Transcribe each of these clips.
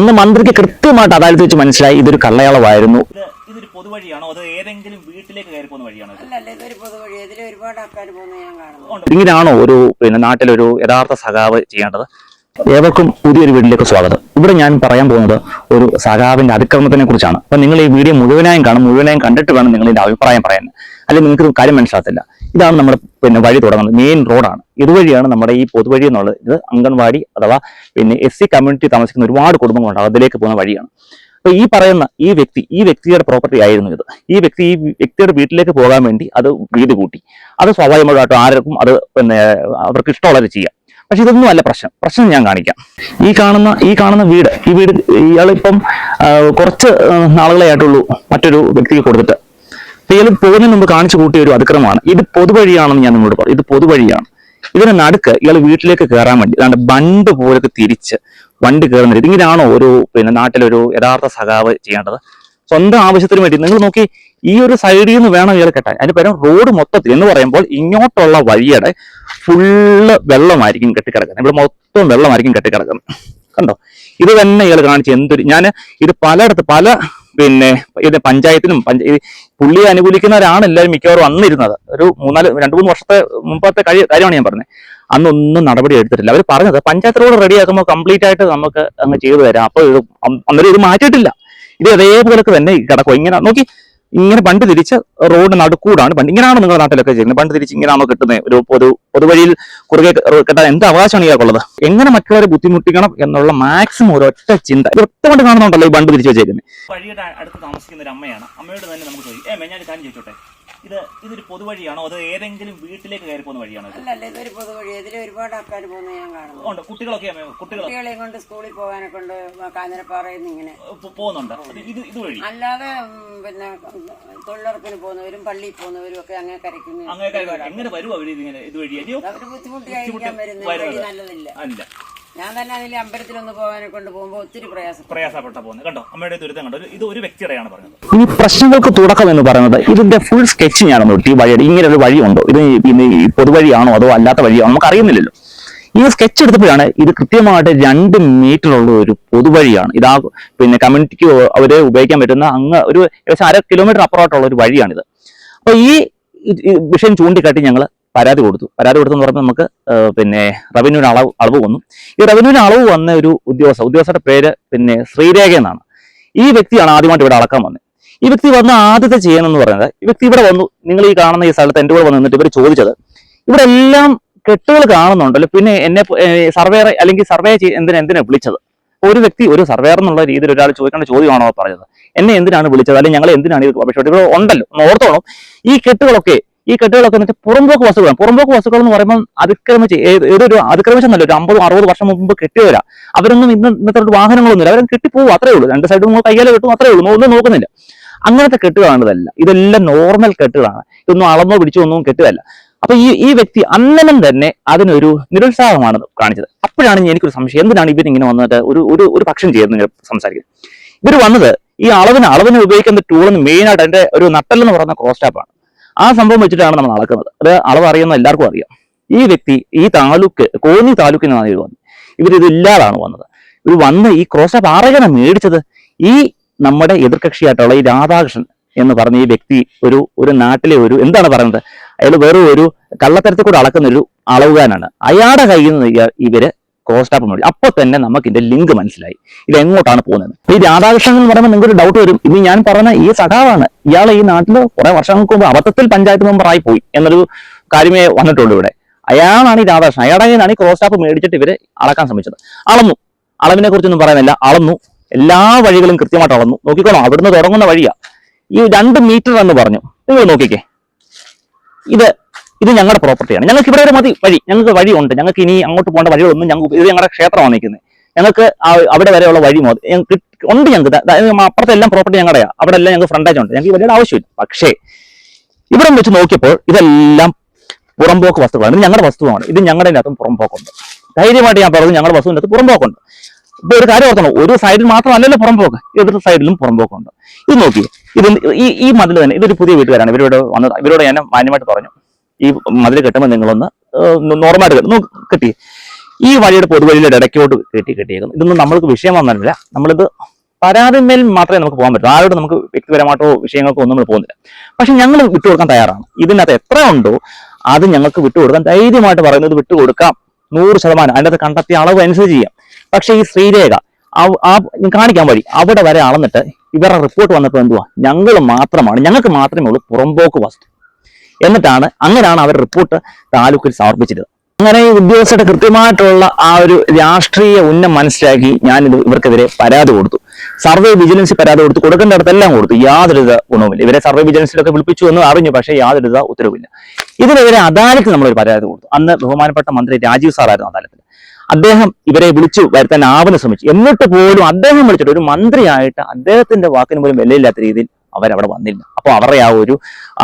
അന്ന് മന്ത്രിക്ക് കൃത്യമായിട്ട് അദാലത്ത് വെച്ച് മനസ്സിലായി ഇതൊരു കള്ളയാളമായിരുന്നു. ഇതൊരു പൊതുവഴിയാണോ? അതോ ഏതെങ്കിലും വീട്ടിലേക്ക് കയറി പോകുന്ന വഴിയാണോ ഇങ്ങനെയാണോ ഒരു പിന്നെ നാട്ടിലൊരു യഥാർത്ഥ സഖാവ് ചെയ്യേണ്ടത്? ഏവർക്കും പുതിയൊരു വീട്ടിലേക്ക് സ്വാഗതം. ഇവിടെ ഞാൻ പറയാൻ പോകുന്നത് ഒരു സഖാവിന്റെ അതിക്രമത്തിനെ കുറിച്ചാണ്. അപ്പൊ നിങ്ങൾ ഈ വീഡിയോ മുഴുവനായും കാണും മുഴുവനായും കണ്ടിട്ട് വേണം നിങ്ങൾ ഇതിന്റെ അഭിപ്രായം പറയാൻ. അല്ലെങ്കിൽ നിങ്ങൾക്ക് കാര്യം മനസ്സിലാകത്തില്ല. ഇതാണ് നമ്മുടെ പിന്നെ വഴി തുടങ്ങുന്നത്. മെയിൻ റോഡാണ് ഇതുവഴിയാണ് നമ്മുടെ ഈ പൊതുവഴി എന്നുള്ളത്. ഇത് അംഗൻവാടി അഥവാ പിന്നെ എസ് സി കമ്മ്യൂണിറ്റി താമസിക്കുന്ന ഒരുപാട് കുടുംബങ്ങളുണ്ട്. അതിലേക്ക് പോകുന്ന വഴിയാണ്. അപ്പൊ ഈ പറയുന്ന ഈ വ്യക്തി ഈ വ്യക്തിയുടെ പ്രോപ്പർട്ടി ആയിരുന്നു ഇത്. ഈ വ്യക്തി ഈ വ്യക്തിയുടെ വീട്ടിലേക്ക് പോകാൻ വേണ്ടി അത് വീട് കൂട്ടി. അത് സ്വാഭാവികമായിട്ടും ആർക്കും അത് പിന്നെ അവർക്ക് ഇഷ്ടമുള്ളത് ചെയ്യാം. പക്ഷെ ഇതൊന്നും അല്ല പ്രശ്നം. പ്രശ്നം ഞാൻ കാണിക്കാം. ഈ കാണുന്ന ഈ കാണുന്ന വീട് ഈ വീട് ഇയാളിപ്പം കുറച്ച് നാളുകളെ ആയിട്ടുള്ളൂ മറ്റൊരു വ്യക്തിക്ക് കൊടുത്തിട്ട് ഇയാൾ പോകുന്നതിന് മുമ്പ് കാണിച്ചു കൂട്ടിയ ഒരു അതിക്രമമാണ്. ഇത് പൊതുവഴിയാണെന്ന് ഞാൻ നിങ്ങളോട് പറയും ഇത് പൊതുവഴിയാണ്. ഇതിന് നടുക്ക് ഇയാൾ വീട്ടിലേക്ക് കയറാൻ വേണ്ടി അതാണ്ട് ബണ്ട് പോലൊക്കെ തിരിച്ച് വണ്ടി കയറുന്ന രീതി. ഇങ്ങനെയാണോ ഒരു പിന്നെ നാട്ടിലൊരു യഥാർത്ഥ സഖാവ് ചെയ്യേണ്ടത്? സ്വന്തം ആവശ്യത്തിന് വേണ്ടി നിങ്ങൾ നോക്കി ഈ ഒരു സൈഡിൽ നിന്ന് വേണം ഇയാൾ കെട്ടാൻ. അതിന് പകരം റോഡ് മൊത്തത്തിൽ എന്ന് പറയുമ്പോൾ ഇങ്ങോട്ടുള്ള വഴിയുടെ ഫുള്ള് വെള്ളമായിരിക്കും കെട്ടിക്കിടക്കുന്നത്. ഇവിടെ മൊത്തം വെള്ളമായിരിക്കും കെട്ടിക്കിടക്കുന്നത്. കണ്ടോ? ഇത് തന്നെ ഇയാൾ കാണിച്ച് എന്തൊരു ഞാൻ ഇത് പലയിടത്ത് പല പിന്നെ ഇത് പഞ്ചായത്തിനും പഞ്ച ഈ പുള്ളിയെ അനുകൂലിക്കുന്നവരാണ് എല്ലാവരും മിക്കവാറും അന്നിരുന്നത്. ഒരു മൂന്നാൽ രണ്ട് മൂന്ന് വർഷത്തെ മുമ്പത്തെ കഴി കാര്യമാണ് ഞാൻ പറഞ്ഞത്. അന്നൊന്നും നടപടി എടുത്തിട്ടില്ല. അവർ പറഞ്ഞത് പഞ്ചായത്ത് റോഡ് റെഡിയാക്കുമ്പോൾ കംപ്ലീറ്റ് ആയിട്ട് നമുക്ക് അങ്ങ് ചെയ്തു തരാം. അപ്പോൾ ഇത് അന്നേരം ഇത് മാറ്റിയിട്ടില്ല. ഇത് അതേപോലൊക്കെ തന്നെ കിടക്കും. ഇങ്ങനെ നോക്കി ഇങ്ങനെ പണ്ട് തിരിച്ച് റോഡ് നടുക്കൂടാണ്. പണ്ട് ഇങ്ങനെയാണ് നിങ്ങളുടെ നാട്ടിലൊക്കെ ചെയ്യുന്നത്? പണ്ട് തിരിച്ച് ഇങ്ങനെയാണോ കിട്ടുന്നത്? ഒരു പൊതു പൊതുവഴിയിൽ കുറുകെ കെട്ടാൻ എന്ത് അവകാശമാണ് ഇയാൾക്കുള്ളത് എങ്ങനെ മറ്റുള്ളവരെ ബുദ്ധിമുട്ടിക്കണം എന്നുള്ള മാക്സിമം ഒരു ഒറ്റ ചിന്ത. വ്യക്തമായിട്ട് കാണുന്നുണ്ടല്ലോ ഈ പണ്ട് തിരിച്ചു വെച്ചേക്കുന്നത് അടുത്ത് താമസിക്കുന്ന ഒരു അമ്മയാണ്. അമ്മയോട് തന്നെ നമുക്ക് ചോദിക്കും. ഞാൻ ചോദിച്ചോട്ടെ? ഇത് ഇതൊരു പൊതുവഴിയാണോ? അതോ ഏതെങ്കിലും വീട്ടിലേക്ക് കയറി പോകുന്ന വഴിയാണോ അല്ലല്ല ഇതൊരു പൊതുവഴി. ഇതിൽ ഒരുപാട് ആൾക്കാർ പോകുന്നത് ഞാൻ കാണുന്നു. ഉണ്ട്. കുട്ടികളൊക്കെ കുട്ടികളെ? കൊണ്ട് സ്കൂളിൽ പോകാനെ കൊണ്ട് കാഞ്ഞിരപ്പാറയിൽ നിന്ന് ഇങ്ങനെ പോകുന്നുണ്ട്. ഇത് ഇത് വഴി? അല്ലാതെ പിന്നെ തൊഴിലുറപ്പിന് പോകുന്നവരും പള്ളിയിൽ പോകുന്നവരും ഒക്കെ അങ്ങനെ കരയ്ക്കുന്നു അങ്ങനെ എങ്ങനെ വരുമോ അവർ ഇതിങ്ങനെ? ഇത് വഴി അല്ലയോ അവർ ബുദ്ധിമുട്ടിയായിരിക്കാൻ വരുന്നത്. നല്ലതില്ല. അല്ല. ഞാൻ തന്നെ അതിൽ അമ്പലത്തിലൊന്ന് പോകാനെ കൊണ്ട് പോകുമ്പോൾ ഒത്തിരി പ്രയാസം. പ്രയാസപ്പെട്ട പോകുന്നത് കണ്ടോ? അമ്മയുടെ ദുരിതം കണ്ടോ? ഇത് ഒരു വ്യക്തിയുടെയാണ് പറഞ്ഞത്. ഇനി പ്രശ്നങ്ങൾക്ക് തുടക്കം എന്ന് പറയുന്നത് ഇതിന്റെ ഫുൾ സ്കെച്ചിങ് ആണ് നോട്ടി ഈ വഴിയുടെ ഇങ്ങനെ ഒരു വഴിയുണ്ടോ? ഇത് ഈ- പിന്നെ ഈ പൊതുവഴിയാണോ അതോ അല്ലാത്ത വഴിയാണോ നമുക്ക് അറിയുന്നില്ലല്ലോ ഈ സ്കെച്ച് എടുത്തപ്പോഴാണ് ഇത് കൃത്യമായിട്ട് രണ്ട് മീറ്റർ ഉള്ള ഒരു പൊതുവഴിയാണ്. ഇതാ പിന്നെ കമ്മ്യൂണിറ്റിക്ക് അവരെ ഉപയോഗിക്കാൻ പറ്റുന്ന അങ്ങ് ഒരു ഏകദേശം അര കിലോമീറ്റർ അപ്പുറമായിട്ടുള്ള ഒരു വഴിയാണിത്. അപ്പൊ ഈ ഈ- ഈ വിഷയം ചൂണ്ടിക്കാട്ടി ഞങ്ങൾ പരാതി കൊടുത്തു. പരാതി കൊടുത്തെന്ന് പറയുമ്പോൾ നമുക്ക് പിന്നെ റവന്യൂവിന് അളവ് അളവ് വന്നു. ഈ റവന്യൂവിന് അളവ് വന്ന ഒരു ഉദ്യോഗസ്ഥ ഉദ്യോഗസ്ഥരുടെ പേര് പിന്നെ ശ്രീരേഖ എന്നാണ്. ഈ വ്യക്തിയാണ് ആദ്യമായിട്ട് ഇവിടെ അളക്കാൻ വന്നത് ഈ വ്യക്തി വന്ന ആദ്യത്തെ ചെയ്യണമെന്ന് പറയുന്നത് ഈ വ്യക്തി ഇവിടെ വന്നു നിങ്ങൾ ഈ കാണുന്ന ഈ സ്ഥലത്ത് എന്റെ കൂടെ വന്ന് നിന്നിട്ട് ഇവർ ചോദിച്ചത് ഇവിടെ എല്ലാം കെട്ടുകൾ കാണുന്നുണ്ടല്ലോ പിന്നെ എന്നെ സർവേ അല്ലെങ്കിൽ സർവേ എന്തിനാ എന്തിനാ വിളിച്ചത്? ഒരു വ്യക്തി ഒരു സർവേർ എന്നുള്ള രീതിയിൽ ഒരാൾ ചോദിക്കേണ്ട ചോദ്യമാണോ പറഞ്ഞത്? എന്നെ എന്തിനാണ് വിളിച്ചത്? അല്ലെങ്കിൽ ഞങ്ങൾ എന്തിനാണ് ഇത് അപേക്ഷ ഇവിടെ ഉണ്ടല്ലോ ഒന്ന് ഈ കെട്ടുകളൊക്കെ ഈ കെട്ടുകളൊക്കെ എന്ന് വെച്ചാൽ പുറമ്പോക്ക് വസ്തുക്കളാണ്. പുറമ്പോക്ക് വസ്തുക്കൾ എന്ന് പറയുമ്പോൾ അതിക്രമിച്ച് ഏത് ഏതൊരു അതിക്രമിച്ചെന്നല്ല ഒരു അമ്പതും അറുപത് വർഷം മുമ്പ് കെട്ടിയവരാ. അവരൊന്നും ഇന്ന് ഇന്നത്തെ വാഹനങ്ങളൊന്നും വാഹനങ്ങളൊന്നുമില്ല. അവരും കെട്ടിപ്പോവും അത്രേ ഉള്ളൂ. രണ്ട് സൈഡും നമ്മൾ കയ്യാലെ കെട്ടും അത്രേ ഉള്ളൂ. ഒന്നും നോക്കുന്നില്ല. അങ്ങനത്തെ കെട്ടുകളാണ് ഇതല്ല നോർമൽ കെട്ടുകളാണ്. ഇതൊന്നും അളന്നോ പിടിച്ചോ ഒന്നും കെട്ടുകയല്ല. അപ്പൊ ഈ ഈ വ്യക്തി അന്നനം തന്നെ അതിനൊരു നിരുത്സാഹമാണ് കാണിച്ചത്. അപ്പോഴാണ് എനിക്കൊരു സംശയം. എന്തിനാണ് ഇവരിങ്ങനെ വന്നിട്ട് ഒരു ഒരു ഒരു പക്ഷം ചെയ്യുന്നത് ഇങ്ങനെ സംസാരിക്കുന്നത്? ഇവർ വന്നത് ഈ അളവിന് അളവിന് ഉപയോഗിക്കുന്ന ടൂളിന് മെയിൻ ആയിട്ട് അതിന്റെ ഒരു നട്ടലെന്ന് പറയുന്ന ക്രോസ് ടാപ്പാണ് ആ സംഭവം വെച്ചിട്ടാണ് നമ്മൾ അളക്കുന്നത് അത് അളവ് അറിയുന്ന എല്ലാവർക്കും അറിയാം. ഈ വ്യക്തി ഈ താലൂക്ക് കോന്നി താലൂക്കിൽ നിന്നാണ് ഇവർ വന്നത്. ഇവർ ഇത് ഇല്ലാതാണ് വന്നത്. ഇവർ വന്ന് ഈ ക്രോസ് പാറകനെ മേടിച്ചത് ഈ നമ്മുടെ എതിർകക്ഷിയായിട്ടുള്ള ഈ രാധാകൃഷ്ണൻ എന്ന് പറഞ്ഞ ഈ വ്യക്തി ഒരു ഒരു നാട്ടിലെ ഒരു എന്താണ് പറയുന്നത്? അയാൾ വെറും ഒരു കള്ളത്തരത്തിൽ കൂടെ അളക്കുന്ന ഒരു അളവുകാരനാണ്. അയാളുടെ കയ്യിൽ നിന്ന് ഇയാ- ഇവർ ടാപ്പ് മേടിച്ചു അപ്പൊ തന്നെ നമുക്ക് ഇതിന്റെ ലിങ്ക് മനസ്സിലായി. ഇത് എങ്ങോട്ടാണ് പോകുന്നത്? ഈ രാധാകൃഷ്ണൻ എന്ന് പറയുമ്പോൾ നിങ്ങൾക്ക് ഒരു ഡൗട്ട് വരും. ഇത് ഞാൻ പറഞ്ഞ ഈ സഖാവാണ്. ഇയാൾ ഈ നാട്ടിൽ കുറെ വർഷങ്ങൾക്ക് മുമ്പ് അബദ്ധത്തിൽ പഞ്ചായത്ത് മെമ്പറായി പോയി എന്നൊരു കാര്യമേ വന്നിട്ടുള്ളൂ ഇവിടെ. അയാളാണ് ഈ രാധാകൃഷ്ണൻ. അയാളുടെ ഈ ടാപ്പ് മേടിച്ചിട്ട് ഇവർ അളക്കാൻ ശ്രമിച്ചത്. അളന്നു. അളവിനെ കുറിച്ചൊന്നും പറയാനില്ല. അളന്നു. എല്ലാ വഴികളും കൃത്യമായിട്ട് അളന്നു. നോക്കിക്കോളാം. അവിടുന്ന് തുടങ്ങുന്ന വഴിയാ. ഈ രണ്ട് മീറ്റർ എന്ന് പറഞ്ഞു. നിങ്ങൾ നോക്കിക്കേ. ഇത് ഇത് ഞങ്ങളുടെ പ്രോപ്പർട്ടിയാണ് ഞങ്ങൾക്ക് ഇവിടെ ഒരു മതി വഴി. ഞങ്ങൾക്ക് വഴിയുണ്ട്. ഞങ്ങൾക്ക് ഇനി അങ്ങോട്ട് പോകേണ്ട വഴികളൊന്നും ഞങ്ങൾക്ക് ഇത് ഞങ്ങളുടെ ക്ഷേത്രമാണ് നിൽക്കുന്നത്. ഞങ്ങൾക്ക് അവിടെ വരെയുള്ള വഴി ഉണ്ട് ഞങ്ങൾക്ക് അപ്പുറത്തെ എല്ലാം പ്രോപ്പർട്ടി ഞങ്ങളുടെയാണ് അവിടെ എല്ലാം ഞങ്ങൾക്ക് ഫ്രണ്ടേജ് ഉണ്ട്. ഞങ്ങൾക്ക് വലിയ ആവശ്യമില്ല. പക്ഷേ ഇവിടെ വെച്ച് നോക്കിയപ്പോൾ ഇതെല്ലാം പുറംപോക്ക് വസ്തുക്കളാണ്. ഇത് ഞങ്ങളുടെ വസ്തുവാണ്. ഇത് ഞങ്ങളുടെ അകത്തും പുറമ്പോക്കുണ്ട് ധൈര്യമായിട്ട് ഞാൻ പറഞ്ഞു ഞങ്ങളുടെ വസ്തുവിന്റെ അകത്ത് പുറമ്പോക്കുണ്ട് ഇപ്പൊ ഒരു കാര്യം ഓർക്കണം. ഒരു സൈഡിൽ മാത്രമല്ലല്ലോ പുറമ്പോക്ക് എതിർ സൈഡിലും പുറമ്പോക്കുണ്ട് ഇത് നോക്കി ഇത് ഈ ഈ മതിൽ തന്നെ ഇതൊരു പുതിയ വീട്ടുകാരാണ്. ഇവരോട് വന്നത്. ഇവരോട് ഞാൻ മാന്യമായിട്ട് പറഞ്ഞു. ഈ മതിൽ കെട്ടുമ്പോൾ നിങ്ങളൊന്ന് നോർമലായിട്ട് കെട്ടി കെട്ടി. ഈ വഴിയുടെ പൊതുവഴിയുടെ ഇടയ്ക്കോട്ട് കെട്ടി കെട്ടിയേക്കുന്നു. ഇതൊന്നും നമ്മൾക്ക് വിഷയം വന്നിട്ടില്ല നമ്മളിത് പരാതിമേൽ മാത്രമേ നമുക്ക് പോകാൻ പറ്റൂ. ആരോട് നമുക്ക് വ്യക്തിപരമായിട്ടോ വിഷയങ്ങൾക്കോ ഒന്നും നമ്മൾ പോകുന്നില്ല. പക്ഷെ ഞങ്ങൾ വിട്ടുകൊടുക്കാൻ തയ്യാറാണ്. ഇതിനകത്ത് എത്ര ഉണ്ടോ അത് ഞങ്ങൾക്ക് വിട്ടുകൊടുക്കാൻ ധൈര്യമായിട്ട് പറയുന്നത് വിട്ടുകൊടുക്കാം. നൂറ് ശതമാനം. അതിന്റെ അകത്ത് കണ്ടെത്തിയ അളവ് അനുസരിച്ച് ചെയ്യാം. പക്ഷേ ഈ ശ്രീരേഖ ആ- കാണിക്കാൻ വഴി. അവിടെ വരെ അളന്നിട്ട് ഇവരുടെ റിപ്പോർട്ട് വന്നപ്പോൾ എന്തുവാ? ഞങ്ങൾ മാത്രമാണ് ഞങ്ങൾക്ക് മാത്രമേ ഉള്ളൂ പുറമ്പോക്ക് വസ്തു എന്നിട്ടാണ് അങ്ങനെയാണ് അവർ റിപ്പോർട്ട് താലൂക്കിൽ സമർപ്പിച്ചത്. അങ്ങനെ ഉദ്യോഗസ്ഥരുടെ കൃത്യമായിട്ടുള്ള ആ ഒരു രാഷ്ട്രീയ ഉന്നം മനസ്സിലാക്കി ഞാൻ ഇത് ഇവർക്കെതിരെ പരാതി കൊടുത്തു. സർവേ വിജിലൻസ് പരാതി കൊടുത്തു. കൊടുക്കേണ്ടിടത്തെല്ലാം കൊടുത്തു. യാതൊരു ഗുണവുമില്ല. ഇവരെ സർവേ വിജിലൻസിലൊക്കെ വിളിപ്പിച്ചു എന്ന് അറിഞ്ഞു. പക്ഷേ യാതൊരു ഉത്തരവില്ല ഇതിനെതിരെ അദാലത്തിൽ നമ്മളൊരു പരാതി കൊടുത്തു. അന്ന് ബഹുമാനപ്പെട്ട മന്ത്രി രാജീവ് സാറായിരുന്നു അദാലത്തിൽ. അദ്ദേഹം ഇവരെ വിളിച്ചു വരുത്താൻ ആവുന്ന ശ്രമിച്ചു. എന്നിട്ട് പോലും അദ്ദേഹം വിളിച്ചിട്ട് ഒരു മന്ത്രിയായിട്ട് അദ്ദേഹത്തിന്റെ വാക്കിന് പോലും വിലയില്ലാത്ത രീതിയിൽ അവരവിടെ വന്നില്ല അപ്പോൾ അവരുടെ ആ ഒരു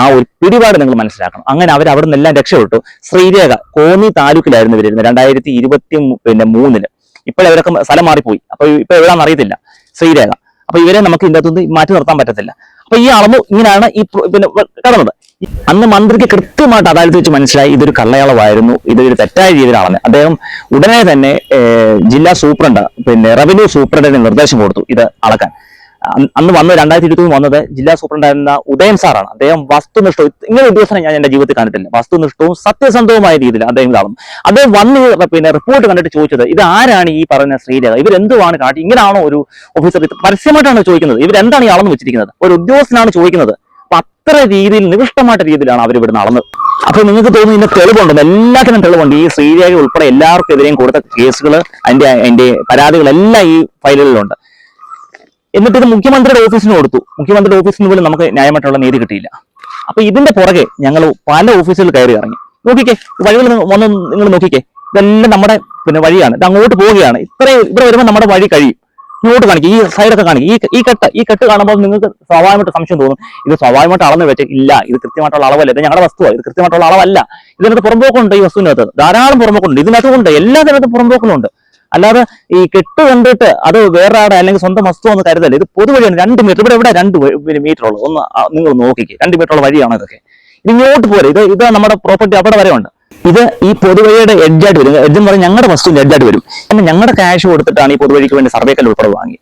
ആ ഒരു പിടിപാട് നിങ്ങൾ മനസ്സിലാക്കണം. അങ്ങനെ അവർ അവിടെ നിന്നെല്ലാം രക്ഷപ്പെട്ടു. ശ്രീരേഖ കോന്നി താലൂക്കിലായിരുന്നു ഇവരുന്നത് രണ്ടായിരത്തി ഇരുപത്തി പിന്നെ മൂന്നിൽ. ഇപ്പോഴവരൊക്കെ സ്ഥലം മാറിപ്പോയി. അപ്പോൾ ഇപ്പൊ എവിടെയാണെന്ന് അറിയത്തില്ല ശ്രീരേഖ. അപ്പോൾ ഇവരെ നമുക്ക് ഇതിന്റെ അകത്തുനിന്ന് മാറ്റി നിർത്താൻ പറ്റത്തില്ല. അപ്പൊ ഈ അളവ് ഇങ്ങനെയാണ് ഈ പിന്നെ കടന്നത്. അന്ന് മന്ത്രിക്ക് കൃത്യമായിട്ട് അദാലത്ത് വെച്ച് മനസ്സിലായി ഇതൊരു കള്ളയളവായിരുന്നു ഇതൊരു തെറ്റായ രീതിയിലാണ് അദ്ദേഹം ഉടനെ തന്നെ ജില്ലാ സൂപ്രണ്ട് പിന്നെ റവന്യൂ സൂപ്രണ്ടിന് നിർദ്ദേശം കൊടുത്തു ഇത് അളക്കാൻ. അന്ന് വന്ന് രണ്ടായിരത്തി ഇരുപത്തി വന്നത് ജില്ലാ സൂപ്രണ്ടായിരുന്ന ഉദയൻ സാറാണ്. അദ്ദേഹം വസ്തുനിഷ്ഠവും ഇങ്ങനെ ഉദ്യോഗസ്ഥനെ ഞാൻ എന്റെ ജീവിതത്തിൽ കണ്ടിട്ടില്ല. വസ്തുനിഷ്ഠവും സത്യസന്ധവുമായ രീതിയിൽ അദ്ദേഹം ഇതാകും അദ്ദേഹം വന്ന് പിന്നെ റിപ്പോർട്ട് കണ്ടിട്ട് ചോദിച്ചത് ഇത് ആരാണ് ഈ പറയുന്ന ശ്രീരേഖ ഇവരെന്തുവാണ് കാട്ടി? ഇങ്ങനെയാണോ ഒരു ഓഫീസർ പരസ്യമായിട്ടാണ് ചോദിക്കുന്നത്. ഇവരെന്താണ് ഈ അളന്ന് വെച്ചിരിക്കുന്നത്? ഒരു ഉദ്യോഗസ്ഥനാണ് ചോദിക്കുന്നത്. അപ്പൊ അത്ര രീതിയിൽ നികൃഷ്ടമായിട്ട് രീതിയിലാണ് അവർ ഇവിടുന്ന് അളന്നത് അപ്പൊ നിങ്ങൾക്ക് തോന്നുന്നു ഇതിന്റെ തെളിവുണ്ടെന്ന് എല്ലാത്തിനും തെളിവുണ്ട്. ഈ ശ്രീരേഖ ഉൾപ്പെടെ എല്ലാവർക്കും എതിരെയും കൊടുത്ത കേസുകൾ അതിന്റെ അതിന്റെ പരാതികളെല്ലാം ഈ ഫയലുകളിലുണ്ട് എന്നിട്ട് ഇത് മുഖ്യമന്ത്രിയുടെ ഓഫീസിന് കൊടുത്തു. മുഖ്യമന്ത്രിയുടെ ഓഫീസിന് പോലും നമുക്ക് ന്യായമായിട്ടുള്ള നീതി കിട്ടിയില്ല. അപ്പൊ ഇതിന്റെ പുറകെ ഞങ്ങൾ പല ഓഫീസുകൾ കയറി ഇറങ്ങി. നോക്കിക്കേ വഴികൾ വന്ന് നിങ്ങൾ നോക്കിക്കേ ഇതെല്ലാം നമ്മുടെ പിന്നെ വഴിയാണ്. ഇത് അങ്ങോട്ട് പോവുകയാണ്. ഇത്രയും ഇവിടെ വരുമ്പോൾ നമ്മുടെ വഴി കഴിയും. ഇങ്ങോട്ട് കാണിക്കും ഈ സൈഡൊക്കെ കാണിക്കും. ഈ ഈ കെട്ട് ഈ കെട്ട് കാണുമ്പോൾ നിങ്ങൾക്ക് സ്വാഭാവികമായിട്ട് സംശയം തോന്നും ഇത് സ്വാഭാവികമായിട്ട് അളന്ന് വെച്ച് ഇല്ല ഇത് കൃത്യമായിട്ടുള്ള അളവല്ല ഇത് ഞങ്ങളുടെ വസ്തുവാ ഇത് കൃത്യമായിട്ടുള്ള അളവല്ല. ഇതിനകത്ത് പുറമ്പോക്കുണ്ട് ഈ വസ്തുവിനകത്ത്. ധാരാളം പുറമ്പോക്കുണ്ട് ഇതിനകത്തുണ്ട് എല്ലാത്തിനകത്തും പുറമ്പോക്കുന്നുണ്ട് അല്ലാതെ ഈ കെട്ട് കണ്ടിട്ട് അത് വേറെ ആടെ അല്ലെങ്കിൽ സ്വന്തം വസ്തു എന്ന് കരുതല്ല. ഇത് പൊതുവഴിയാണ്. രണ്ട് മീറ്റർ ഇവിടെ ഇവിടെ രണ്ട് മീറ്റർ ഉള്ളു? ഒന്ന് നിങ്ങൾ നോക്കിക്ക്. രണ്ട് മീറ്റർ ഉള്ള വഴിയാണ് ഇതൊക്കെ? ഇത് ഇങ്ങോട്ട് പോരെ. ഇത് ഇത് നമ്മുടെ പ്രോപ്പർട്ടി അവിടെ വരെ ഉണ്ട്. ഇത് ഈ പൊതുവഴിയുടെ എഡ്ജായിട്ട് വരും. എഡ്ജ് എന്ന് പറഞ്ഞാൽ ഞങ്ങളുടെ വസ്തുവിന്റെ എഡ്ജായിട്ട് വരും. പിന്നെ ഞങ്ങളുടെ ക്യാഷ് കൊടുത്തിട്ടാണ് ഈ പൊതുവഴിക്ക് വേണ്ടി സർവേക്കൽ ഉൾപ്പെടെ വാങ്ങി.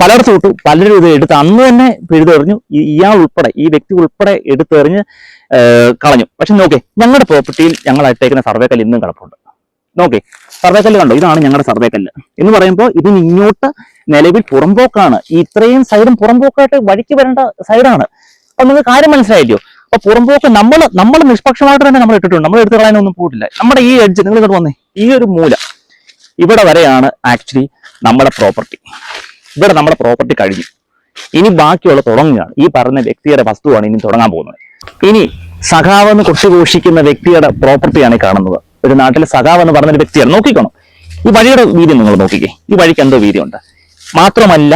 പലയിടത്തും വിട്ടു പലരും ഇത് എടുത്ത് അന്ന് തന്നെ പിഴുതെറിഞ്ഞു. ഇയാൾ ഉൾപ്പെടെ ഈ വ്യക്തി ഉൾപ്പെടെ എടുത്തെറിഞ്ഞ് കളഞ്ഞു. പക്ഷെ നോക്കേ ഞങ്ങളുടെ പ്രോപ്പർട്ടിയിൽ ഞങ്ങൾ ഇട്ടേക്കുന്ന സർവേക്കൽ ഇന്നും കിടപ്പുണ്ട്. നോക്കേ. സർവേക്കല്ല് കണ്ടോ? ഇതാണ് ഞങ്ങളുടെ സർവേക്കല്ല് എന്ന് പറയുമ്പോൾ ഇതിന് ഇങ്ങോട്ട് നിലവിൽ പുറമ്പോക്കാണ് ഇത്രയും സൈഡും പുറമ്പോക്കായിട്ട് വഴിക്ക് വരേണ്ട സൈഡാണ്. അപ്പൊ നിങ്ങൾക്ക് കാര്യം മനസ്സിലായില്ലോ? അപ്പൊ പുറമ്പോക്ക് നമ്മൾ നമ്മൾ നിഷ്പക്ഷമായിട്ട് തന്നെ നമ്മൾ ഇട്ടിട്ടുണ്ട്. നമ്മൾ എടുത്തു കളയാനൊന്നും പോയിട്ടില്ല. നമ്മുടെ ഈ എഡ്ജ് നിങ്ങൾ ഇങ്ങോട്ട് വന്നേ. ഈ ഒരു മൂല ഇവിടെ വരെയാണ് ആക്ച്വലി നമ്മുടെ പ്രോപ്പർട്ടി ഇവിടെ നമ്മുടെ പ്രോപ്പർട്ടി കഴിഞ്ഞു. ഇനി ബാക്കിയുള്ള തുടങ്ങുകയാണ്. ഈ പറഞ്ഞ വ്യക്തിയുടെ വസ്തുവാണ് ഇനി തുടങ്ങാൻ പോകുന്നത്. ഇനി സഖാവെന്ന് കുറിച്ച് ഘോഷിക്കുന്ന വ്യക്തിയുടെ പ്രോപ്പർട്ടിയാണ് ഈ കാണുന്നത്. ഒരു നാട്ടിലെ സഖാവ് എന്ന് പറഞ്ഞൊരു വ്യക്തിയാണ്. നോക്കിക്കോണം. ഈ വഴിയുടെ വീതി നിങ്ങൾ നോക്കിക്കേ. ഈ വഴിക്ക് എന്തോ വീതിയുണ്ട്. മാത്രമല്ല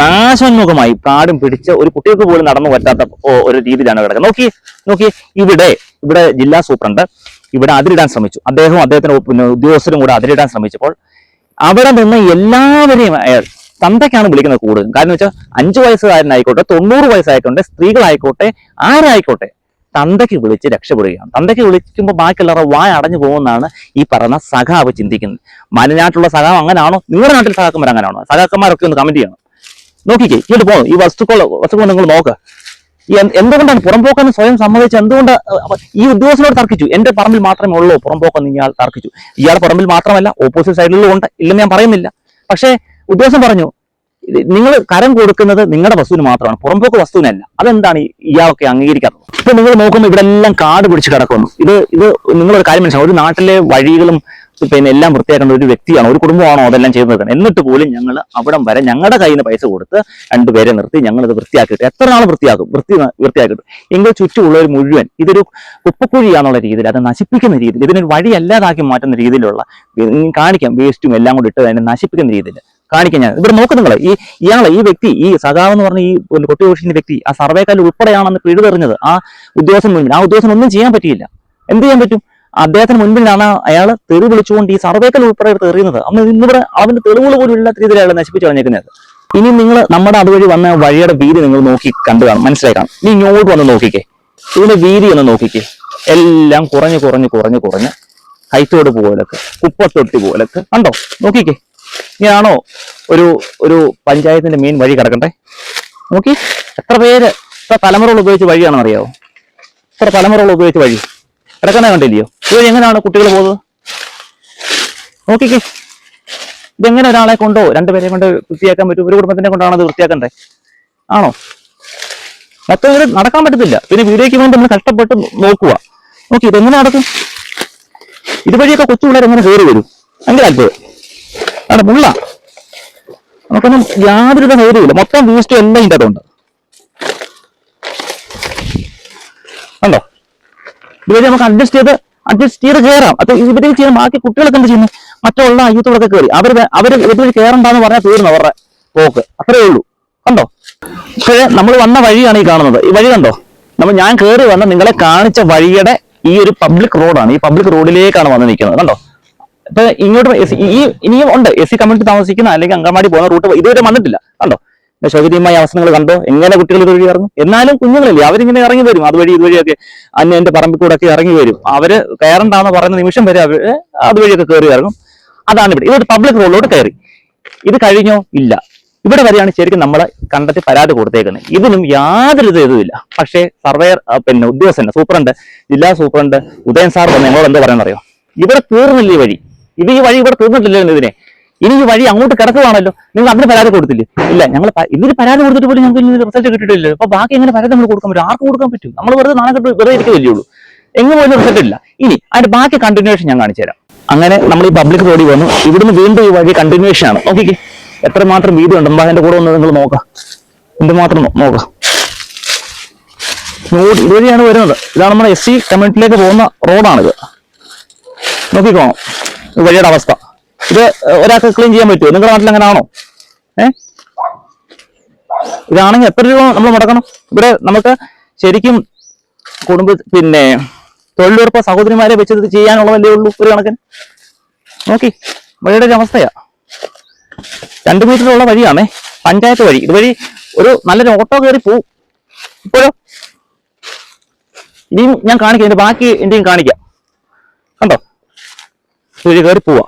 നാശോന്മുഖമായി പാടും പിടിച്ച് ഒരു കുട്ടികൾക്ക് പോലും നടന്നു പറ്റാത്ത ഒരു രീതിയിലാണ് കിടക്കുന്നത്. നോക്കി നോക്കി ഇവിടെ ഇവിടെ ജില്ലാ സൂപ്രണ്ട് ഇവിടെ അതിരിടാൻ ശ്രമിച്ചു. അദ്ദേഹവും അദ്ദേഹത്തിന്റെ പിന്നെ ഉദ്യോഗസ്ഥരും കൂടെ അതിരിടാൻ ശ്രമിച്ചപ്പോൾ അവിടെ നിന്ന് എല്ലാവരെയും അയാൾ തന്തയ്ക്കാണ് വിളിക്കുന്നത് കൂടുതലും. കാരണം വെച്ചാൽ അഞ്ചു വയസ്സുകാരനായിക്കോട്ടെ തൊണ്ണൂറ് വയസ്സായിക്കോട്ടെ സ്ത്രീകളായിക്കോട്ടെ ആരായിക്കോട്ടെ തന്തയ്ക്ക് വിളിച്ച് രക്ഷപ്പെടുകയാണ്. തന്തയ്ക്ക് വിളിക്കുമ്പോൾ ബാക്കിയുള്ളവരുടെ വായ അടഞ്ഞു പോകുമെന്നാണ് ഈ പറയുന്ന സഖാവ് ചിന്തിക്കുന്നത്. മലനാട്ടിലുള്ള സഖാവ് അങ്ങനെയാണോ നിങ്ങളുടെ നാട്ടിൽ സഖാക്കന്മാർ അങ്ങനെയാണോ സഖാക്കന്മാരൊക്കെ ഒന്ന് കമന്റ് ചെയ്യണം. നോക്കിക്കേ ഇങ്ങോട്ട് പോകുന്നു ഈ വസ്തുക്കൾ വസ്തുക്കൾ നിങ്ങൾ നോക്ക്. ഈ എന്ത് എന്തുകൊണ്ടാണ് പുറംപോക്കെന്ന് സ്വയം സമ്മതിച്ച് എന്തുകൊണ്ട് ഈ ഉദ്യോഗസ്ഥനോട് തർക്കിച്ചു. എന്റെ പറമ്പിൽ മാത്രമേ ഉള്ളൂ പുറമ്പോക്കെന്ന് ഇയാൾ തർക്കിച്ചു. ഇയാൾ പറമ്പിൽ മാത്രമല്ല ഓപ്പോസിറ്റ് സൈഡിലും ഉണ്ട്. ഇല്ലെന്ന് ഞാൻ പറയുന്നില്ല. പക്ഷേ ഉദ്യോഗസ്ഥൻ പറഞ്ഞു നിങ്ങൾ കരം കൊടുക്കുന്നത് നിങ്ങളുടെ വസ്തുവിന് മാത്രമാണ്. പുറമ്പോക്ക് വസ്തുവിനല്ല. അതെന്താണ് ഇയാളൊക്കെ അംഗീകരിക്കാത്തത്? ഇപ്പൊ നിങ്ങൾ നോക്കുമ്പോൾ ഇവിടെ എല്ലാം കാട് പിടിച്ച് കിടക്കുന്നു. ഇത് ഇത് നിങ്ങളൊരു കാര്യം മനസ്സിലാവും ഒരു നാട്ടിലെ വഴികളും പിന്നെ എല്ലാം വൃത്തിയാക്കേണ്ട ഒരു വ്യക്തിയാണ്? ഒരു കുടുംബമാണോ അതെല്ലാം ചെയ്തു നിൽക്കുന്നത്? എന്നിട്ട് പോലും ഞങ്ങൾ അവിടം വരെ ഞങ്ങളുടെ കയ്യിൽ നിന്ന് പൈസ കൊടുത്ത് രണ്ടുപേരെ നിർത്തി ഞങ്ങൾ ഇത് വൃത്തിയാക്കിയിട്ട് എത്ര നാൾ വൃത്തിയാക്കും? വൃത്തി വൃത്തിയാക്കിയിട്ട്. എങ്കിൽ ചുറ്റുമുള്ളവർ മുഴുവൻ ഇതൊരു കുപ്പക്കുഴിയാന്നുള്ള രീതിയിൽ അത് നശിപ്പിക്കുന്ന രീതിയിൽ ഇതിനൊരു വഴി അല്ലാതാക്കി മാറ്റുന്ന രീതിയിലുള്ള കാണിക്കാം വേസ്റ്റും എല്ലാം കൂടി ഇട്ട് അതിനെ നശിപ്പിക്കുന്ന രീതിയിൽ. കാണിക്കാം ഞാൻ. ഇവിടെ നോക്ക് നിങ്ങൾ ഈ ഇയാളെ ഈ വ്യക്തി ഈ സഖാവ് എന്ന് പറഞ്ഞ ഈ കൊട്ടിഘോഷിക്കുന്ന വ്യക്തി ആ സർവേക്കാരിൽ ഉൾപ്പെടെയാണെന്ന് പിഴുതെറിഞ്ഞത് ആ ഉദ്യോഗസ്ഥൻ മുൻപിൽ. ആ ഉദ്യോഗസ്ഥൻ ഒന്നും ചെയ്യാൻ പറ്റിയില്ല. എന്ത് ചെയ്യാൻ പറ്റും? അദ്ദേഹത്തിന് മുൻപിലാണ് അയാൾ തെറി വിളിച്ചുകൊണ്ട് ഈ സർവേക്കൽ ഉൾപ്പെടെ തെറിയുന്നത് അന്ന് ഇന്നിവിടെ അവന്റെ തെളിവുകൾ പോലും ഇല്ലാത്ത രീതിയിൽ നശിപ്പിച്ചു കളഞ്ഞേക്കുന്നത് ഇനി നിങ്ങൾ നമ്മുടെ അതുവഴി വന്ന വഴിയുടെ വീതി നിങ്ങൾ നോക്കി കണ്ടു കാണും. മനസ്സിലായി ഇനി ഇങ്ങോട്ട് വന്ന് നോക്കിക്കേ. ഇതിന്റെ വീതി ഒന്ന് നോക്കിക്കേ. എല്ലാം കുറഞ്ഞ് കുറഞ്ഞ് കുറഞ്ഞ് കുറഞ്ഞ് കൈത്തോട് പോലൊക്കെ കുപ്പത്തൊട്ടി പോലൊക്കെ. കണ്ടോ? നോക്കിക്കേ. ഇങ്ങനെയാണോ ഒരു ഒരു പഞ്ചായത്തിന്റെ മെയിൻ വഴി കിടക്കണ്ടേ? നോക്കി. എത്ര പേര് എത്ര തലമുറകൾ ഉപയോഗിച്ച് വഴിയാണെന്ന് അറിയാവോ? എത്ര തലമുറകൾ ഉപയോഗിച്ച് വഴി? കിടക്കണേ കണ്ടില്ലയോ? ഇത് വഴി എങ്ങനെയാണ് കുട്ടികൾ പോകുന്നത്? നോക്കിക്കേ. ഇതെങ്ങനെ ഒരാളെ കൊണ്ടോ രണ്ടുപേരെ കൊണ്ട് വൃത്തിയാക്കാൻ പറ്റും? ഒരു കുടുംബത്തിനെ കൊണ്ടാണ് അത് വൃത്തിയാക്കണ്ടേ? ആണോ? മറ്റൊരു നടക്കാൻ പറ്റത്തില്ല. പിന്നെ വീഡിയോയ്ക്ക് വേണ്ടി നമ്മൾ കഷ്ടപ്പെട്ട് നോക്കുക. നോക്കി ഇതെങ്ങനെ നടക്കും? ഇതുവഴിയൊക്കെ കൊച്ചു പിള്ളേർ എങ്ങനെ കയറി വരും? ഭയങ്കര അത്ഭുതം. അവിടെ മുള്ള. നമുക്കൊന്നും യാതൊരു സൗകര്യമില്ല മൊത്തം വേസ്റ്റ് എല്ലാം ഇതിന്റെ അതുണ്ട് കണ്ടോ? ഇതുവരെ നമുക്ക് അഡ്ജസ്റ്റ് ചെയ്ത് അഡ്ജസ്റ്റ് ചെയ്ത് കയറാം അത് ഇവരെ ചെയ്യുന്ന ബാക്കി കുട്ടികളൊക്കെ എന്ത് ചെയ്യുന്നു? മറ്റുള്ള അയ്യത്തോടൊക്കെ കയറി അവർ അവർ ഇതുവഴി കയറണ്ടെന്ന് പറഞ്ഞാൽ തീർന്നു അവരുടെ പോക്ക്. അത്രേ ഉള്ളൂ. കണ്ടോ? പക്ഷേ നമ്മൾ വന്ന വഴിയാണ് ഈ കാണുന്നത്. ഈ വഴി കണ്ടോ? നമ്മൾ ഞാൻ കയറി വന്ന നിങ്ങളെ കാണിച്ച വഴിയുടെ ഈ ഒരു പബ്ലിക് റോഡാണ് ഈ പബ്ലിക് റോഡിലേക്കാണ് വന്ന് നിൽക്കുന്നത്. കണ്ടോ? ഇപ്പൊ ഇങ്ങോട്ട് എസ്- ഈ ഇനിയും ഉണ്ട്. എസ് സി കമ്മ്യൂണിറ്റി താമസിക്കുന്ന അല്ലെങ്കിൽ അങ്കമാടി പോകുന്ന റൂട്ട് ഇതുവരെ വന്നിട്ടില്ല. കണ്ടോ? ശോചനീയമായ അവസരങ്ങൾ കണ്ടോ? എങ്ങനെ കുട്ടികൾ ഇതുവഴി ഇറങ്ങും? എന്നാലും കുഞ്ഞുങ്ങളില്ലേ അവരിങ്ങനെ ഇറങ്ങി വരും. അതുവഴി ഇതുവഴിയൊക്കെ അന്യന്റെ പറമ്പിൽ കൂടെ ഒക്കെ ഇറങ്ങി വരും. അവർ കയറണ്ടാന്ന് പറയുന്ന നിമിഷം വരെ അവർ അതുവഴിയൊക്കെ കയറി ഇറങ്ങും. അതാണ് ഇവിടെ. ഇതൊരു പബ്ലിക് റോഡിലോട്ട് കയറി. ഇത് കഴിഞ്ഞോ? ഇല്ല. ഇവിടെ വരെയാണ് ശരിക്കും നമ്മളെ കണ്ടെത്തി പരാതി കൊടുത്തേക്കുന്നത്. ഇതിനും യാതൊരു ഇത് ഇതുമില്ല. പക്ഷേ സർവേയർ പിന്നെ ഉദ്യോഗസ്ഥൻ സൂപ്രണ്ട് ജില്ലാ സൂപ്രണ്ട് ഉദയൻ സാർ ഞങ്ങളോട് എന്താ അറിയോ ഇവിടെ തീർന്നില്ല വഴി. ഇത് ഈ വഴി ഇവിടെ തീർന്നിട്ടില്ലല്ലോ ഇതിനെ? ഇനി ഈ വഴി അങ്ങോട്ട് കിടക്കുവാണല്ലോ നിങ്ങൾ അതിന് പരാതി കൊടുത്തില്ലേ? ഇല്ല ഞങ്ങൾ ഇതിന് പരാതി കൊടുത്തിട്ട് പോലും ഞങ്ങൾക്ക് റിസൾട്ട് കിട്ടിയിട്ടില്ല അപ്പൊ ബാക്കി എങ്ങനെ പരാതി നമ്മൾ കൊടുക്കാൻ പറ്റും? ആർക്ക് കൊടുക്കാൻ പറ്റും? നമ്മൾ വെറുതെ നാളെ കിട്ടും വെറുതെ ഇരിക്കുകയല്ലേ ഉള്ളൂ. എങ്ങും പോലും റിസൾട്ട് ഇല്ല. ഇനി അതിന്റെ ബാക്കി കണ്ടിന്യൂഷൻ ഞാൻ കാണിച്ചു തരാം. അങ്ങനെ നമ്മൾ ഈ പബ്ലിക് റോഡിൽ വന്നു. ഇവിടുന്ന് വീണ്ടും ഈ വഴി കണ്ടിന്യൂഷൻ ആണ്. എത്ര മാത്രം വീതി ഉണ്ട്? എന്താ അതിന്റെ കൂടെ ഒന്ന് നിങ്ങൾ നോക്കാം. എന്തുമാത്രം മാത്രം നോക്കാം. ഇതുവഴിയാണ് വരുന്നത്. ഇതാണ് നമ്മുടെ എസ് സി കമ്മ്യൂണിറ്റിയിലേക്ക് പോകുന്ന റോഡാണിത്. നോക്കിക്കോ ഈ വഴിയുടെ അവസ്ഥ. ഇത് ഒരാൾക്ക് ക്ലീൻ ചെയ്യാൻ പറ്റുമോ? നിങ്ങളുടെ നാട്ടിൽ അങ്ങനെ ആണോ ഏ? ഇതാണെങ്കിൽ എത്ര രൂപ നമ്മൾ മുടക്കണം? ഇവിടെ നമുക്ക് ശരിക്കും കുടുംബ പിന്നെ തൊഴിലുറപ്പ് സഹോദരിമാരെ വെച്ച് ഇത് ചെയ്യാനുള്ളതല്ലേ ഉള്ളൂ ഒരു കണക്കിന്? നോക്കി വഴിയുടെ ഒരു അവസ്ഥയാ. രണ്ട് മീറ്ററുള്ള വഴിയാണേ പഞ്ചായത്ത് വഴി. ഇതുവഴി ഒരു നല്ലൊരു ഓട്ടോ കയറി പോവും. ഇപ്പോഴോ? ഇനിയും ഞാൻ കാണിക്കാം ഇതിന്റെ ബാക്കി എന്റെയും കാണിക്കാം. കണ്ടോ? ഇതുവഴി കയറി പോവാ.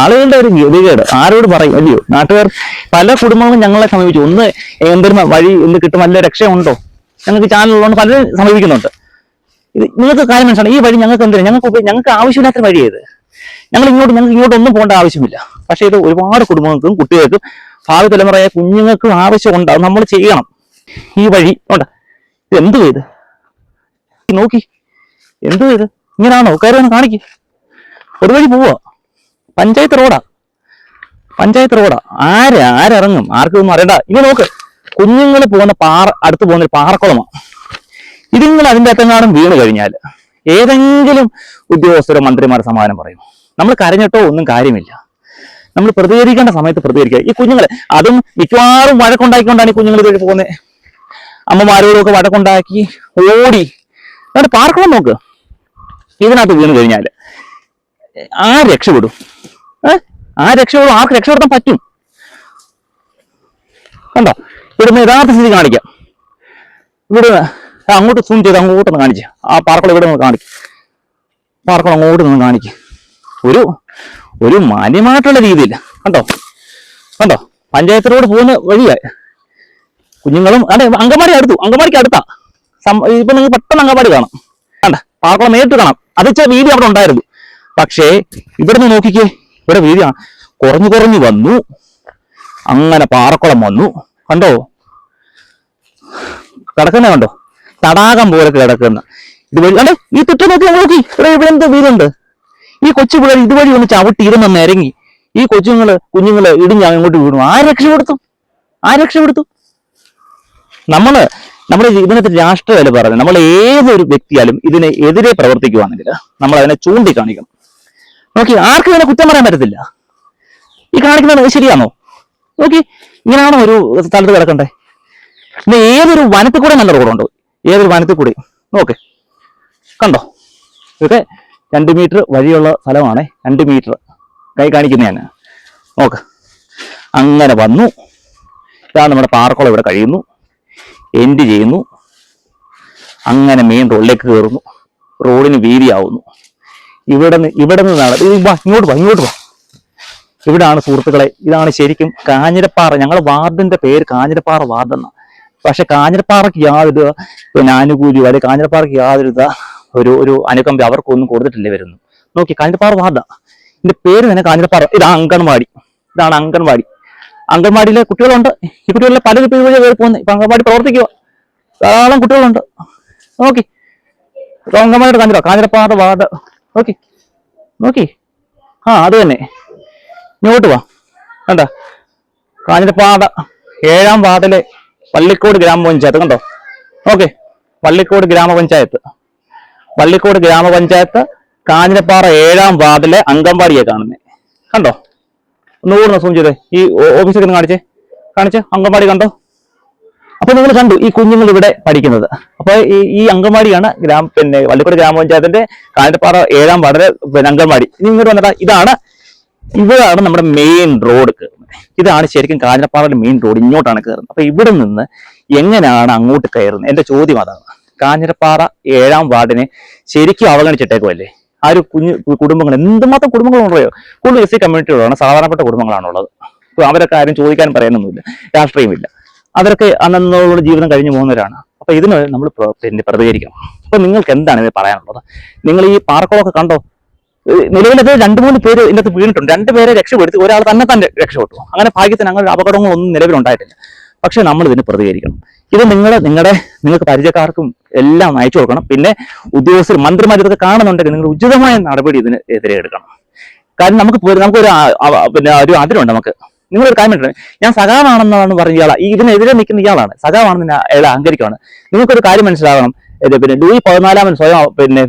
ആളുകളുടെ ഒരു ഗതികേട്. ആരോട് പറയും? അല്ലയോ നാട്ടുകാർ പല കുടുംബങ്ങളും ഞങ്ങളെ സമീപിച്ചു. ഒന്ന് എന്തൊരു വഴി ഇന്ന് കിട്ടും വല്ല രക്ഷയുണ്ടോ? ഞങ്ങൾക്ക് ചാനലുള്ളതുകൊണ്ട് പലരും സമീപിക്കുന്നുണ്ട്. ഇത് നിങ്ങൾക്ക് കാര്യം മനസ്സിലാണ് ഈ വഴി ഞങ്ങൾക്ക് എന്തിനാ? ഞങ്ങൾക്ക് ഞങ്ങൾക്ക് ആവശ്യമില്ലാത്ത വഴി ഇത് ഞങ്ങൾ ഇങ്ങോട്ട് ഞങ്ങൾക്ക് ഇങ്ങോട്ട് ഒന്നും പോകേണ്ട ആവശ്യമില്ല. പക്ഷേ ഇത് ഒരുപാട് കുടുംബങ്ങൾക്കും കുട്ടികൾക്കും ഭാവി തലമുറയായ കുഞ്ഞുങ്ങൾക്കും ആവശ്യമുണ്ട്. അത് നമ്മൾ ചെയ്യണം. ഈ വഴി ഉണ്ട് ഇത് എന്ത് ചെയ്ത് നോക്കി. എന്ത് ചെയ്ത് ഇങ്ങനാണോ? കയറി കാണിക്ക്. ഒരു വഴി പോവാ. പഞ്ചായത്ത് റോഡാ. പഞ്ചായത്ത് റോഡാ. ആര് ആരിറങ്ങും? ആർക്കും ഒന്നും അറിയണ്ട. ഇങ്ങനെ നോക്ക്. കുഞ്ഞുങ്ങൾ പോകുന്ന പാറ അടുത്ത് പോകുന്ന ഒരു പാറക്കുളമാണ് ഇതിങ്ങൾ അതിന്റെ അത്തങ്ങാടും വീണ് കഴിഞ്ഞാൽ ഏതെങ്കിലും ഉദ്യോഗസ്ഥരോ മന്ത്രിമാർ സമാധാനം പറയും. നമ്മൾ കരഞ്ഞിട്ടോ ഒന്നും കാര്യമില്ല. നമ്മൾ പ്രതികരിക്കേണ്ട സമയത്ത് പ്രതികരിക്കുക. ഈ കുഞ്ഞുങ്ങളെ അതും മിക്കവാറും വഴക്കുണ്ടാക്കിക്കൊണ്ടാണ് ഈ കുഞ്ഞുങ്ങൾ ഇതുവഴി പോകുന്നത് അമ്മമാരോടൊക്കെ വഴക്കുണ്ടാക്കി ഓടി. എന്നിട്ട് പാർക്കണം നോക്ക്. ഇതിനകത്ത് വീണ് കഴിഞ്ഞാൽ ആ രക്ഷപ്പെടും. ആ രക്ഷപ്പെടും ആർക്ക് രക്ഷപ്പെടുത്താൻ പറ്റും. കണ്ടോ? ഇവിടുന്ന് യഥാർത്ഥ സ്ഥിതി കാണിക്കാം. ഇവിടെ അങ്ങോട്ട് സൂം ചെയ്ത് അങ്ങോട്ട് ഒന്ന് കാണിച്ചു. ആ പാർക്കുളം ഇവിടെ നിന്ന് കാണിക്കും. പാർക്കുളം അങ്ങോട്ട് നിന്ന് കാണിക്കും. ഒരു ഒരു മാന്യമായിട്ടുള്ള രീതിയിൽ. കണ്ടോ? കണ്ടോ? പഞ്ചായത്ത് റോഡ് പോകുന്ന വഴിയായി കുഞ്ഞുങ്ങളും അതെ അങ്കമാടി അടുത്തു. അങ്കമാടിക്ക് അടുത്താ. ഇപ്പൊ നിങ്ങൾ പെട്ടെന്ന് അങ്കമാടി കാണാം. കണ്ട? പാർക്കുളം നേരിട്ട് കാണാം. അത് വെച്ചാൽ വീതി അവിടെ ഉണ്ടായിരുന്നു. പക്ഷേ ഇവിടുന്ന് നോക്കിക്കേ ഇവിടെ വീതി കുറഞ്ഞു കുറഞ്ഞു വന്നു. അങ്ങനെ പാറക്കുളം വന്നു. കണ്ടോ? കിടക്കുന്ന കണ്ടോ? തടാകം പോലെ കിടക്കുന്ന. ഇതുവഴി അല്ലെ ഈ തുറ്റ നോക്കി നോക്കി. ഇവിടെ ഇവിടെ എന്ത് വീടുണ്ട് ഈ കൊച്ചു പിള്ളേർ ഇതുവഴി ഒന്ന് ചവിട്ടി ഇരുന്ന് ഇറങ്ങി. ഈ കൊച്ചുങ്ങൾ കുഞ്ഞുങ്ങൾ ഇടിഞ്ഞ് അങ്ങോട്ട് വീണു. ആ രക്ഷപ്പെടുത്തു? ആ രക്ഷപ്പെടുത്തു? നമ്മൾ നമ്മുടെ ഇതിനകത്ത് രാഷ്ട്രീയമല്ല പറയുന്നത് നമ്മൾ ഏതൊരു വ്യക്തിയാലും ഇതിനെതിരെ പ്രവർത്തിക്കുവാണെങ്കിൽ നമ്മൾ അതിനെ ചൂണ്ടിക്കാണിക്കണം. നോക്കി ആർക്കും ഇതിനെ കുറ്റം പറയാൻ പറ്റത്തില്ല. ഈ കാണിക്കുന്നത് ശരിയാണോ? നോക്കി ഇങ്ങനെയാണോ ഒരു സ്ഥലത്ത് കിടക്കണ്ടേ? പിന്നെ ഏതൊരു വനത്തിൽ കൂടെ നല്ല റോഡുണ്ടോ? ഏതൊരു വനത്തിൽ കൂടെ? ഓക്കെ കണ്ടോ? ഇതൊക്കെ രണ്ട് മീറ്റർ വഴിയുള്ള സ്ഥലമാണ്. രണ്ട് മീറ്റർ. കൈ കാണിക്കുന്നതാണ് നോക്ക്. അങ്ങനെ വന്നു. ഇതാണ് നമ്മുടെ പാറക്കുളം ഇവിടെ കഴിയുന്നു. എൻഡ് ചെയ്യുന്നു. അങ്ങനെ മെയിൻ റോഡിലേക്ക് കയറുന്നു. റോഡിന് വീതിയാവുന്നു. ഇവിടെ നിന്ന് ഇവിടെ നിന്നാണ് വാ ഇങ്ങോട്ട് വാ ഇങ്ങോട്ട് വാ. ഇവിടാണ് സുഹൃത്തുക്കളെ ഇതാണ് ശരിക്കും കാഞ്ഞിരപ്പാറ. ഞങ്ങളുടെ വാർഡിന്റെ പേര് കാഞ്ഞിരപ്പാറ വാർഡ് എന്നാ പക്ഷെ കാഞ്ഞിരപ്പാറയ്ക്ക് യാതൊരു പിന്നെ ആനുകൂല്യം അല്ലെങ്കിൽ കാഞ്ഞിരപ്പാറയ്ക്ക് യാതൊരു ഒരു ഒരു അനുകമ്പ അവർക്കൊന്നും കൊടുത്തിട്ടില്ലേ വരുന്നു നോക്കി കാഞ്ഞിരപ്പാറ വാർഡാണ് ഇതിന്റെ പേര് തന്നെ കാഞ്ഞിരപ്പാറ. ഇത് അങ്കൺവാടി ഇതാണ് അങ്കൺവാടി അങ്കൺവാടിയിലെ കുട്ടികളുണ്ട്. ഈ കുട്ടികളിലെ പല ഇപ്പൊ ഇതുവഴി കയറി പോകുന്നത് ഇപ്പൊ അങ്കൺവാടി പ്രവർത്തിക്കുക ധാരാളം കുട്ടികളുണ്ട്. നോക്കി. ഇപ്പൊ കാഞ്ഞിരപ്പാറ കാഞ്ഞിര കാഞ്ഞിരപ്പാറ വാർഡ്. നോക്കി. നോക്കി. ആ അത് തന്നെ. ഇങ്ങോട്ട് വാ. കണ്ട? കാഞ്ഞിരപ്പാറ ഏഴാം വാർഡിലെ പള്ളിക്കോട് ഗ്രാമപഞ്ചായത്ത്. കണ്ടോ? ഓക്കെ പള്ളിക്കോട് ഗ്രാമപഞ്ചായത്ത്. പള്ളിക്കോട് ഗ്രാമപഞ്ചായത്ത് കാഞ്ഞിരപ്പാറ ഏഴാം വാർഡിലെ അംഗൻവാടിയെ കാണുന്നേ. കണ്ടോ? ഒന്നുകൂടെ സൂം ഈ ഓഫീസൊക്കെ കാണിച്ചേ. കാണിച്ചേ. അംഗൻവാടി കണ്ടോ? അപ്പൊ നിങ്ങൾ കണ്ടു ഈ കുഞ്ഞുങ്ങൾ ഇവിടെ പഠിക്കുന്നത്. അപ്പൊ ഈ ഈ അംഗൻവാടിയാണ് ഗ്രാമ പിന്നെ വള്ളിക്കോട് ഗ്രാമപഞ്ചായത്തിന്റെ കാഞ്ഞിരപ്പാറ ഏഴാം വാർഡിലെ പിന്നെ അംഗൻവാടി. ഇനി ഇങ്ങോട്ട് വന്നിട്ട് ഇതാണ് ഇവിടാണ് നമ്മുടെ മെയിൻ റോഡ് കയറുന്നത് ഇതാണ് ശരിക്കും കാഞ്ഞിരപ്പാറയുടെ മെയിൻ റോഡ് ഇങ്ങോട്ടാണ് കയറുന്നത് അപ്പൊ ഇവിടെ നിന്ന് എങ്ങനെയാണ് അങ്ങോട്ട് കയറുന്നത്? എന്റെ ചോദ്യം അതാണ്. കാഞ്ഞിരപ്പാറ ഏഴാം വാർഡിനെ ശരിക്കും അവഗണിച്ചിട്ടേക്കുമല്ലേ ആ ഒരു കുഞ്ഞു കുടുംബങ്ങൾ എന്തുമാത്രം കുടുംബങ്ങളുണ്ടോ കൂടുതൽ എസ് സി കമ്മ്യൂണിറ്റികളാണ് സാധാരണപ്പെട്ട കുടുംബങ്ങളാണുള്ളത്. അവരൊക്കെ ആരും ചോദിക്കാൻ പറയാനൊന്നുമില്ല രാഷ്ട്രീയമില്ല. അവരൊക്കെ അന്നന്നോട് ജീവിതം കഴിഞ്ഞു പോകുന്നവരാണ്. അപ്പൊ ഇതിന് നമ്മൾ പിന്നെ പ്രതികരിക്കണം. അപ്പൊ നിങ്ങൾക്ക് എന്താണ് ഇത് പറയാനുള്ളത്? നിങ്ങൾ ഈ പാർക്കോളൊക്കെ കണ്ടോ? നിലവിലത് രണ്ടു മൂന്ന് പേര് ഇതിനകത്ത് വീണിട്ടുണ്ട്. രണ്ട് പേരെ രക്ഷപ്പെടുത്തി ഒരാൾ തന്നെ തന്നെ രക്ഷപ്പെട്ടു. അങ്ങനെ ഭാഗ്യത്തിന് അങ്ങനെ അപകടങ്ങളൊന്നും നിലവിലുണ്ടായിട്ടില്ല പക്ഷെ നമ്മൾ ഇതിന് പ്രതികരിക്കണം. ഇത് നിങ്ങൾ നിങ്ങളുടെ നിങ്ങൾക്ക് പരിചയക്കാർക്കും എല്ലാം അയച്ചു കൊടുക്കണം. പിന്നെ ഉദ്യോഗസ്ഥർ മന്ത്രിമാർ ഇതൊക്കെ കാണുന്നുണ്ടെങ്കിൽ നിങ്ങൾ ഉചിതമായ നടപടി ഇതിന് എതിരെ എടുക്കണം. കാരണം നമുക്ക് ആ- ആ- പിന്നെ ഒരു അതിരുണ്ട് നമുക്ക്. നിങ്ങളൊരു കാര്യം മനസ്സിലായി. ഞാൻ സഖാവാണെന്നാണ് പറഞ്ഞ ഇയാളാ. ഈ ഇതിനെതിരെ നിൽക്കുന്ന ഇയാളാണ്. സഖാവാണെന്ന് അയാളെ അഹങ്കരിക്കുകയാണ് നിങ്ങൾക്കൊരു കാര്യം മനസ്സിലാകണം പിന്നെ ലൂയി പതിനാലാമൻ സ്വയം പിന്നെ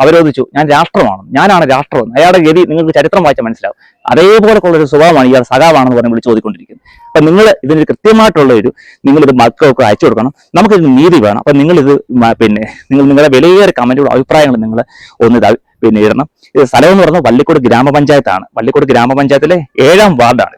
അവരോധിച്ചു. ഞാൻ രാഷ്ട്രമാണ്. ഞാനാണ് രാഷ്ട്രം അയാളുടെ ഗതി നിങ്ങൾക്ക് ചരിത്രം വായിച്ചാൽ മനസ്സിലാവും. അതേപോലെ ഉള്ള ഒരു സ്വഭാവമാണ് ഇയാൾ സഖാവാണെന്ന് പറഞ്ഞ് വിളിച്ചു ചോദിക്കൊണ്ടിരിക്കുന്നത് അപ്പൊ നിങ്ങൾ ഇതിന് കൃത്യമായിട്ടുള്ള ഒരു നിങ്ങളിത് മക്കൾക്ക് അയച്ചു കൊടുക്കണം. നമുക്ക് ഇതിന് നീതി വേണം. അപ്പൊ നിങ്ങൾ ഇത് പിന്നെ നിങ്ങൾ നിങ്ങളുടെ വിലയേറെ കമന്റുകളും അഭിപ്രായങ്ങൾ നിങ്ങൾ ഒന്ന് പിന്നെ ഇടണം. ഇത് സ്ഥലം എന്ന് പറഞ്ഞാൽ വള്ളിക്കോട് ഗ്രാമപഞ്ചായത്താണ്. വള്ളിക്കോട് ഗ്രാമപഞ്ചായത്തിലെ ഏഴാം വാർഡാണ്